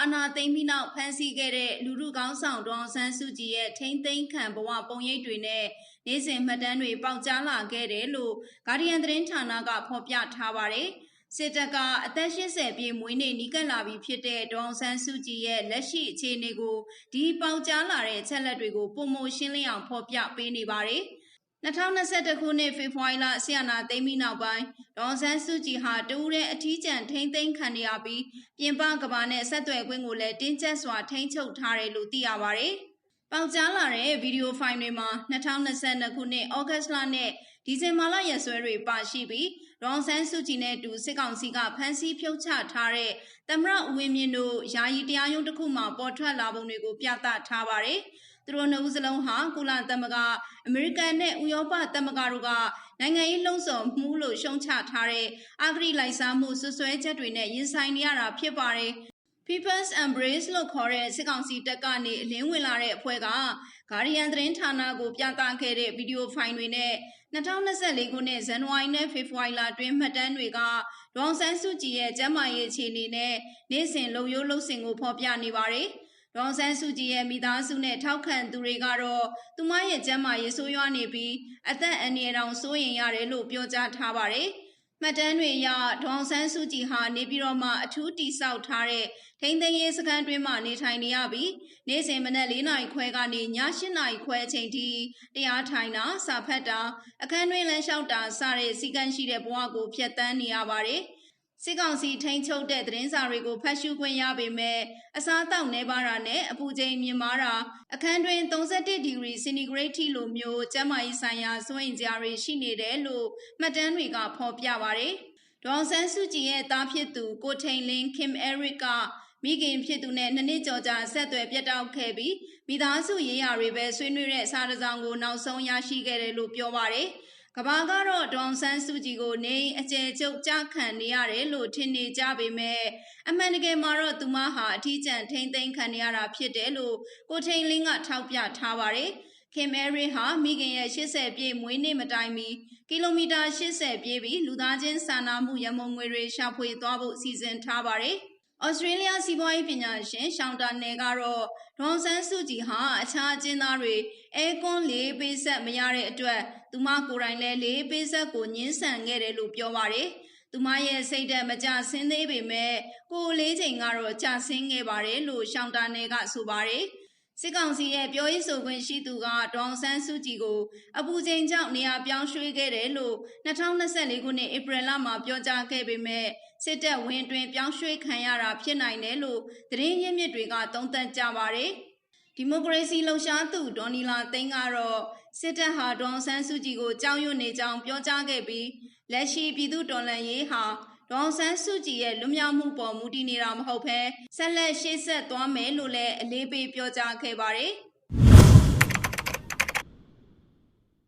အာဏာသိမ်းပြီးနောက်ဖမ်းဆီးခဲ့တဲ့လူလူကောင်းဆောင်ဒေါအောင်ဆန်းစုကြည်ရဲ့ထိမ့်သိမ်းခံဘဝပုံရိပ်တွေနဲ့နေ့စဉ်မှတ်တမ်းတွေပေါက်ကြားလာခဲ့တယ်လို့ Guardian သတင်းဌာနကဖော်ပြထားပါတယ်။စစ်တပ်ကအသက်80ပြည့်မွေးနေ့နီးကပ်လာပြီဖြစ်တဲ့ဒေါအောင်ဆန်းစုကြည်ရဲ့လက်ရှိအခြေအနေကိုဒီပေါက်ကြားလာတဲ့ချက်လက်တွေကိုပုံမရှင်းလင်းအောင်ဖော်ပြပေးနေပါတယ်။ 2021ခုနှစ်ဖေဖော်ဝါရီလဆီယနာသိမ်းပြီးနောက်ပိုင်းဒေါန်ဆန်းစုကြည်ဟာတူးတဲ့အထီးကျန်ထိမ့်သိမ်းခံရပြီးပြင်ပကဘာနဲ့ဆက်သွယ်ခွင့်ကိုလည်းတင်းကျပ်စွာထိန်းချုပ်ထားတယ်လို့သိရပါဗျ။ပေါင်ကြားလာတဲ့ဗီဒီယိုဖိုင်တွေမှာ2022ခုနှစ်ဩဂတ်လနဲ့ဒီဇင်ဘာလရက်စွဲတွေပါရှိပြီးဒေါန်ဆန်းစုကြည်နဲ့တူစစ်ကောင်စီကဖမ်းဆီးဖြုတ်ချထားတဲ့သမရဦးဝင်းမြင့်တို့ယာယီတရားရုံးတစ်ခုမှပေါ်ထွက်လာပုံတွေကိုပြသထားပါတယ်။ သူတို့နှစ်ဦးစလုံးဟာကုလသမဂ္ဂအမေရိကန်နဲ့ဥရောပသမဂ္ဂတို့ကနိုင်ငံရေးလှုံ့ဆော်မှုလို့ရှုံချထားတဲ့အဂရိလိုက်စားမှုဆွဆွဲချက်တွေနဲ့ရင်ဆိုင်နေရတာဖြစ်ပါတယ်။ People's Embrace လို့ခေါ်တဲ့စစ်ကောင်စီတပ်ကနေအလင်းဝင်လာတဲ့အဖွဲ့က Guardian သတင်းဌာနကိုပြသခဲ့တဲ့ဗီဒီယိုဖိုင်တွေနဲ့2024ခုနှစ်ဇန်နဝါရီနဲ့ဖေဖော်ဝါရီလတွင်မှတ်တမ်းတွေကဒေါန်ဆန်းစုကြည်ရဲ့ကျန်းမာရေးအခြေအနေနဲ့နေ့စဉ်လုံရိုးလုံစင်ကိုဖော်ပြနေပါတယ်။ ဒေါန်ဆန်းစုကြည်ရဲ့မိသားစုနဲ့ထောက်ခံသူတွေကတော့သူမရဲ့ကျန်းမာရေးဆိုးရွားနေပြီးအသက်အန္တရာယ်တောင်စိုးရိမ်ရတယ်လို့ပြောကြားထားပါတယ်။မှတ်တမ်းတွေအရဒေါန်ဆန်းစုကြည်ဟာနေပြည်တော်မှာအထူးတိစောက်ထားတဲ့ထိန်းသိမ်းရေးစခန်းတွင်းမှာနေထိုင်နေရပြီးနေ့စဉ်မနက်၄နာရီခွဲကနေည၈နာရီခွဲအချိန်ထိတရားထိုင်တာစာဖတ်တာအခန်းတွင်းလမ်းလျှောက်တာစတဲ့စီကံရှိတဲ့ဘဝကိုဖျက်ဆီးနေရပါတယ်။ စစ်ကောင်စီထိန်းချုပ်တဲ့သတင်းစာတွေကိုဖတ်ရှုခွင့်ရပေမဲ့အစားအသောက်နှဲပါတာနဲ့အပူချိန်မြင့်မားတာအခန်းတွင်31ဒီဂရီစင်တီဂရိတ်ထိလိုမျိုးကျန်းမာရေးဆိုင်ရာစွန့်ရင်ကြားတွေရှိနေတယ်လို့မှတ်တမ်းတွေကဖော်ပြပါတယ်။ဒေါန်ဆန်းစုကြည်ရဲ့သားဖြစ်သူကိုထိန်လင်းခင်အဲရစ်ကမိခင်ဖြစ်သူနဲ့နှစ်နှစ်ကျော်ကြာဆက်သွယ်ပြတ်တောက်ခဲ့ပြီးမိသားစုရေးရာတွေပဲဆွေးနွေးတဲ့စာတစောင်ကိုနောက်ဆုံးရရှိခဲ့တယ်လို့ပြောပါတယ်။ ကဘာကတော့ဒေါန်ဆန်းစုကြည်ကိုနေအကျယ်ကျုပ်ကြခံနေရတယ်လို့ထင်နေကြပေမဲ့အမှန်တကယ်မှာတော့သူမဟာအထီးကျန်ထိမ့်သိမ်းခံရတာဖြစ်တယ်လို့ကိုထိန်လင်းကထောက်ပြထားပါတယ်ခင်မဲရီဟာမိခင်ရဲ့80ပြည့်မွေးနေ့မတိုင်မီကီလိုမီတာ80ပြည့်ပြီးလူသားချင်းစာနာမှုရမုံငွေတွေရှာဖွေသွားဖို့စီစဉ်ထားပါတယ်။ ဩစတြေးလျစီးပွားရေးပညာရှင်ရှောင်းတာနယ်ကတော့ဒေါန်ဆန်းစုကြည်ဟာအခြားအကျဉ်းသားတွေအဲကွန်းလေးပေးဆက်မရတဲ့အတွက်သူမကိုယ်တိုင်လည်းလေးပေးဆက်ကိုညှင်းဆန်ခဲ့တယ်လို့ပြောပါတယ်။သူမရဲ့စိတ်ဓာတ်မကြဆင်းသေးပေမဲ့ကိုလေးချိန်ကတော့ကြဆင်းခဲ့ပါတယ်လို့ရှောင်းတာနယ်ကဆိုပါတယ်။စစ်ကောင်စီရဲ့ပြောရေးဆိုခွင့်ရှိသူကဒေါန်ဆန်းစုကြည်ကိုအပူချိန်ကြောင့်နေရာပြောင်းရွှေ့ခဲ့တယ်လို့2024ခုနှစ်ဧပြီလမှာပြောကြားခဲ့ပေမဲ့စစ်တပ်ဝင်းတွင်ပြောင်းရွှေ့ခံရတာဖြစ်နိုင်တယ်လို့သတင်းရင်းမြစ်တွေကသုံးသပ်ကြပါတယ်။ဒီမိုကရေစီလှုပ်ရှားသူဒေါ်နီလာသိန်းကတော့စစ်တပ်ဟာဒေါန်ဆန်းစုကြည်ကိုကြောက်ရွံ့နေကြောင်းပြောကြားခဲ့ပြီးလက်ရှိပြည်သူတော်လှန်ရေးဟာဒေါန်ဆန်းစုကြည်ရဲ့လွတ်မြောက်မှုပေါ်မူတည်နေတာမဟုတ်ဘဲဆက်လက်ရှေ့ဆက်သွားမယ်လို့လည်းအလေးပေးပြောကြားခဲ့ပါတယ်။